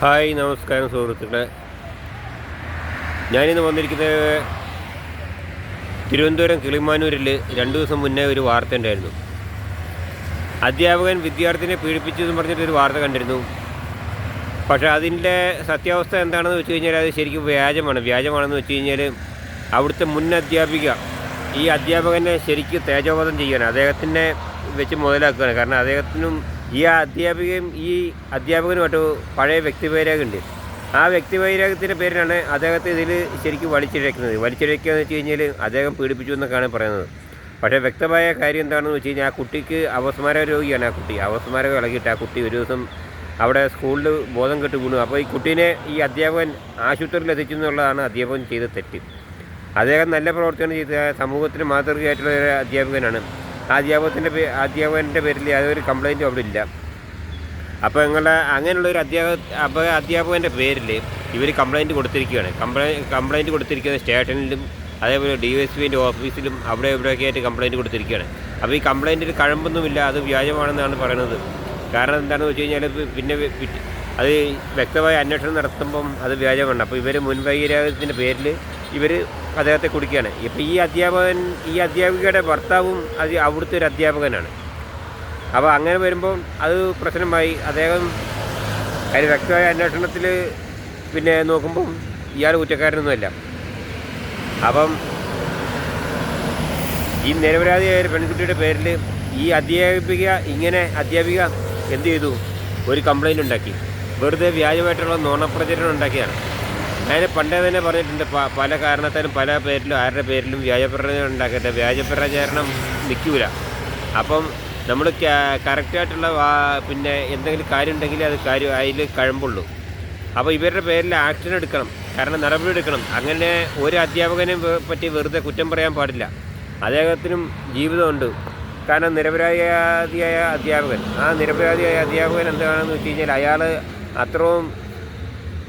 Hi നമസ്കാരം സുഹൃത്തുക്കളെ. ഞാനിന്ന് വന്നിരിക്കുന്നത് തിരുവനന്തപുരം കിളിമാനൂരിൽ രണ്ട് ദിവസം മുന്നേ ഒരു വാർത്ത ഉണ്ടായിരുന്നു. അധ്യാപകൻ വിദ്യാർത്ഥിനെ പീഡിപ്പിച്ചെന്ന് പറഞ്ഞിട്ട് ഒരു വാർത്ത കണ്ടിരുന്നു. പക്ഷേ അതിന്റെ സത്യാവസ്ഥ എന്താണെന്ന് വെച്ച് കഴിഞ്ഞാൽ അത് ശരിക്കും വ്യാജമാണ്. വ്യാജമാണെന്ന് വെച്ച് കഴിഞ്ഞാൽ അവിടുത്തെ മുൻ അധ്യാപിക ഈ അധ്യാപകനെ ശരിക്കും തേജോവധം ചെയ്യാണ് അദ്ദേഹത്തിനെ വെച്ച് മുതലാക്കുകയാണ്. കാരണം അദ്ദേഹത്തിനും ഈ അധ്യാപികയും ഈ അധ്യാപകനുമായിട്ട് പഴയ വ്യക്തിവൈരാഗമുണ്ട്. ആ വ്യക്തിവൈരാഗത്തിന്റെ പേരിലാണ് അദ്ദേഹത്തെ ഇതിൽ ശരിക്കും വലിച്ചിഴക്കുന്നത്. വലിച്ചിഴക്കുക എന്ന് വെച്ച് കഴിഞ്ഞാൽ അദ്ദേഹം പീഡിപ്പിച്ചു എന്നൊക്കെയാണ് പറയുന്നത്. പക്ഷേ വ്യക്തമായ കാര്യം എന്താണെന്ന് വെച്ച് കഴിഞ്ഞാൽ ആ കുട്ടിക്ക് അവസ്മാര രോഗിയാണ് ആ കുട്ടി. അവസ്മാരകം ഇളകിയിട്ട് ആ കുട്ടി ഒരു ദിവസം അവിടെ സ്കൂളിൽ ബോധം കെട്ട് വീണു. അപ്പോൾ ഈ കുട്ടീനെ ഈ അധ്യാപകൻ ആശുപത്രിയിൽ എത്തിച്ചു എന്നുള്ളതാണ് അധ്യാപകൻ ചെയ്ത തെറ്റ്. അദ്ദേഹം നല്ല പ്രവർത്തനം ചെയ്ത സമൂഹത്തിന് മാതൃകയായിട്ടുള്ള ഒരു അധ്യാപകനാണ്. അധ്യാപകത്തിന്റെ പേ അധ്യാപകന്റെ പേരിൽ യാതൊരു കംപ്ലൈന്റും അവിടെ ഇല്ല. അപ്പോൾ നിങ്ങളുടെ അങ്ങനെയുള്ള ഒരു അധ്യാപക അപ്പോൾ അധ്യാപകന്റെ പേരിൽ ഇവർ കംപ്ലൈന്റ് കൊടുത്തിരിക്കുകയാണ്. കംപ്ലൈ കംപ്ലൈന്റ് കൊടുത്തിരിക്കുന്നത് സ്റ്റേഷനിലും അതേപോലെ ഡി എസ് പിന്റെ ഓഫീസിലും അവിടെ ഇവിടെയൊക്കെ ആയിട്ട് കംപ്ലൈന്റ് കൊടുത്തിരിക്കുകയാണ്. അപ്പോൾ ഈ കംപ്ലൈന്റിൽ കഴമ്പൊന്നുമില്ല അത് വ്യാജമാണെന്നാണ് പറയുന്നത് കാരണം എന്താണെന്ന് വെച്ച് കഴിഞ്ഞാൽ പിന്നെ അത് വ്യക്തമായ അന്വേഷണം നടത്തുമ്പം അത് വ്യാജമാണ്. അപ്പോൾ ഇവർ മുൻവൈരാഗ്യത്തിന്റെ പേരിൽ ഇവർ അദ്ദേഹത്തെ കുടിക്കുകയാണ്. ഇപ്പോൾ ഈ അധ്യാപകൻ ഈ അധ്യാപികയുടെ ഭർത്താവും അത് അവിടുത്തെ ഒരു അധ്യാപകനാണ്. അപ്പോൾ അങ്ങനെ വരുമ്പോൾ അത് പ്രശ്നമായി. അദ്ദേഹം അതിന് വ്യക്തമായ അന്വേഷണത്തിൽ പിന്നെ നോക്കുമ്പം ഇയാൾ കുറ്റക്കാരനൊന്നുമല്ല. അപ്പം ഈ നിരപരാധിയായ പെൺകുട്ടിയുടെ പേരിൽ ഈ അധ്യാപിക ഇങ്ങനെ അധ്യാപിക എന്ത് ചെയ്തു? ഒരു കംപ്ലൈന്റ് ഉണ്ടാക്കി. വെറുതെ വ്യാജമായിട്ടുള്ള നുണപ്രചരണം ഉണ്ടാക്കിയാണ് ഞാൻ പണ്ടേ തന്നെ പറഞ്ഞിട്ടുണ്ട് പല കാരണത്താലും പല പേരിലും ആരുടെ പേരിലും വ്യാജപ്രചരണം ഉണ്ടാക്കട്ടെ വ്യാജപ്രചരണം നിൽക്കൂല. അപ്പം നമ്മൾ കറക്റ്റായിട്ടുള്ള പിന്നെ എന്തെങ്കിലും കാര്യം ഉണ്ടെങ്കിൽ അത് കാര്യം അതിൽ കഴമ്പുള്ളൂ. അപ്പോൾ ഇവരുടെ പേരിൽ ആക്ഷൻ എടുക്കണം. കാരണം നടപടി എടുക്കണം. അങ്ങനെ ഒരു അധ്യാപകനെ പറ്റി വെറുതെ കുറ്റം പറയാൻ പാടില്ല. അദ്ദേഹത്തിനും ജീവിതമുണ്ട്. കാരണം നിരപരാധിയായ അധ്യാപകൻ. ആ നിരപരാധിയായ അധ്യാപകൻ എന്താണെന്ന് വെച്ച് കഴിഞ്ഞാൽ അയാൾ അത്രയും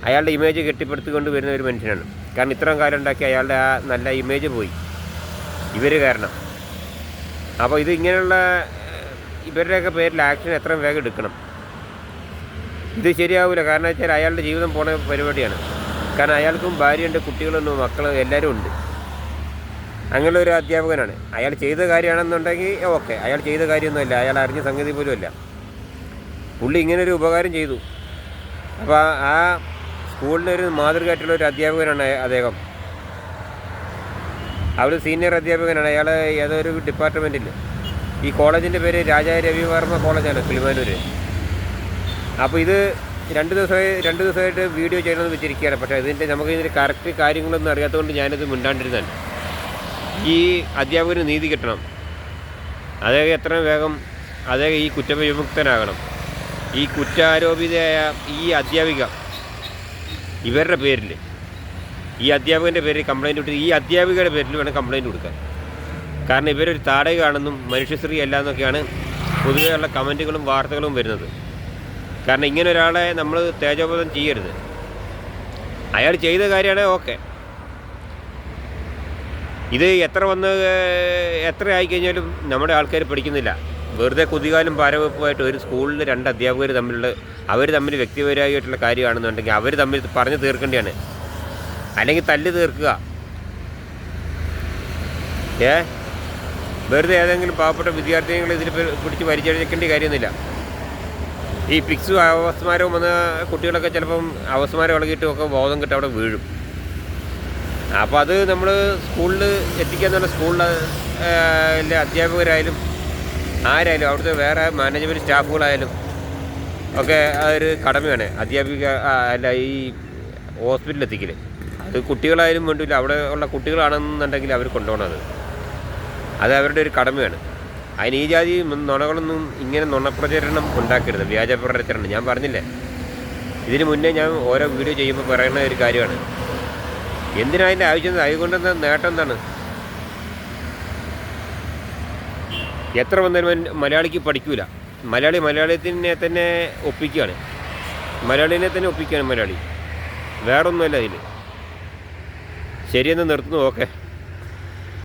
അയാളുടെ ഇമേജ് കെട്ടിപ്പടുത്തിക്കൊണ്ട് വരുന്ന ഒരു മനുഷ്യനാണ്. കാരണം ഇത്രയും കാലം ഉണ്ടാക്കി അയാളുടെ ആ നല്ല ഇമേജ് പോയി. ഇവർ കാരണം. അപ്പോൾ ഇത് ഇങ്ങനെയുള്ള ഇവരുടെയൊക്കെ പേരിൽ ആക്ഷൻ എത്രയും വേഗം എടുക്കണം. ഇത് ശരിയാവില്ല കാരണം വെച്ചാൽ അയാളുടെ ജീവിതം പോണ പരിപാടിയാണ്. കാരണം അയാൾക്കും ഭാര്യയുണ്ട് കുട്ടികളുണ്ട് മക്കളും എല്ലാവരും ഉണ്ട്. അങ്ങനെയുള്ള ഒരു അധ്യാപകനാണ്. അയാൾ ചെയ്ത കാര്യമാണെന്നുണ്ടെങ്കിൽ ഓക്കെ. അയാൾ ചെയ്ത കാര്യമൊന്നുമല്ല. അയാൾ അറിഞ്ഞ സംഗതി പോലുമല്ല. പുള്ളി ഇങ്ങനെ ഒരു ഉപകാരം ചെയ്തു. അപ്പോൾ ആ സ്കൂളിന് ഒരു മാതൃകയായിട്ടുള്ള ഒരു അധ്യാപകനാണ് അദ്ദേഹം. അവർ സീനിയർ അധ്യാപകനാണ്. അയാൾ ഏതൊരു ഡിപ്പാർട്ട്മെന്റിൽ ഈ കോളേജിന്റെ പേര് രാജാ രവിവർമ്മ കോളേജാണ് കിളിമാനൂർ അപ്പോൾ ഇത് രണ്ട് ദിവസമായി രണ്ട് ദിവസമായിട്ട് വീഡിയോ ചെയ്യണമെന്ന് വെച്ചിരിക്കുകയാണ്. പക്ഷേ ഇതിന്റെ നമുക്ക് ഇതിന്റെ കറക്റ്റ് കാര്യങ്ങളൊന്നും അറിയാത്തതുകൊണ്ട് ഞാനിത് മിണ്ടാണ്ടിരുന്നാണ് ഈ അധ്യാപകന് നീതി കിട്ടണം. അദ്ദേഹം എത്രയും വേഗം അദ്ദേഹം ഈ കുറ്റവിമുക്തനാകണം. ഈ കുറ്റാരോപിതയായ ഈ അധ്യാപിക ഇവരുടെ പേരിൽ ഈ അധ്യാപകന്റെ പേരിൽ കംപ്ലൈന്റ് കൊടുത്ത് ഈ അധ്യാപികയുടെ പേരിൽ വേണം കംപ്ലൈന്റ് കൊടുക്കാൻ. കാരണം ഇവരൊരു താടകയാണെന്നും മനുഷ്യശ്രീ അല്ല എന്നൊക്കെയാണ് പൊതുവെയുള്ള കമന്റുകളും വാർത്തകളും വരുന്നത്. കാരണം ഇങ്ങനെ ഒരാളെ നമ്മൾ തേജോബോധം ചെയ്യരുത്. അയാൾ ചെയ്ത കാര്യമാണ് ഓക്കെ. ഇത് എത്ര വന്ന് എത്ര ആയിക്കഴിഞ്ഞാലും നമ്മുടെ ആൾക്കാർ പഠിക്കുന്നില്ല. വെറുതെ കുതികാലും പാരവെപ്പുമായിട്ട് ഒരു സ്കൂളിൽ രണ്ട് അധ്യാപകർ തമ്മിലുള്ള അവർ തമ്മിൽ വ്യക്തിപരമായിട്ടുള്ള കാര്യമാണെന്നുണ്ടെങ്കിൽ അവർ തമ്മിൽ പറഞ്ഞു തീർക്കേണ്ടതാണ് അല്ലെങ്കിൽ തല്ല് തീർക്കുക. ഏ? വെറുതെ ഏതെങ്കിലും പാവപ്പെട്ട വിദ്യാർത്ഥികൾ ഇതിൽ പിടിച്ച് പരിചരിക്കേണ്ട കാര്യമൊന്നുമില്ല. ഈ പിക്സും അവസ്മാരവും വന്ന കുട്ടികളൊക്കെ ചിലപ്പം അവസ്മാരം ഇളകിയിട്ടും ഒക്കെ ബോധം കിട്ടി അവിടെ വീഴും. അപ്പോൾ അത് നമ്മൾ സ്കൂളിൽ എത്തിക്കാൻ തന്നെ സ്കൂളിലെ അധ്യാപകരായാലും ആരായാലും അവിടുത്തെ വേറെ മാനേജ്മെന്റ് സ്റ്റാഫുകളായാലും ഒക്കെ അതൊരു കടമയാണ് അധ്യാപിക അല്ല ഈ ഹോസ്പിറ്റലിൽ എത്തിക്കൽ അത് കുട്ടികളായാലും വേണ്ടില്ല. അവിടെ ഉള്ള കുട്ടികളാണെന്നുണ്ടെങ്കിൽ അവർ കൊണ്ടുപോകണത് അത്. അവരുടെ ഒരു കടമയാണ് അതിന് ഈ ജാതി നുണകളൊന്നും ഇങ്ങനെ നുണപ്രചരണം ഉണ്ടാക്കരുത്. വ്യാജ പ്രചരണം. ഞാൻ പറഞ്ഞില്ലേ? ഇതിന് മുന്നേ ഞാൻ ഓരോ വീഡിയോ ചെയ്യുമ്പോൾ പറയുന്ന ഒരു കാര്യമാണ്. എന്തിനാ അതിന്റെ ആവശ്യം? അതുകൊണ്ടെന്താ നേട്ടം എന്താണ്? എത്ര വന്നാലും മലയാളിക്ക് പഠിക്കൂല. മലയാളി മലയാളത്തിനെ തന്നെ ഒപ്പിക്കുകയാണ്. മലയാളിനെ തന്നെ ഒപ്പിക്കുകയാണ് മലയാളി. വേറൊന്നുമല്ല അതിൽ ശരിയെന്ന് നിർത്തുന്നു ഓക്കെ.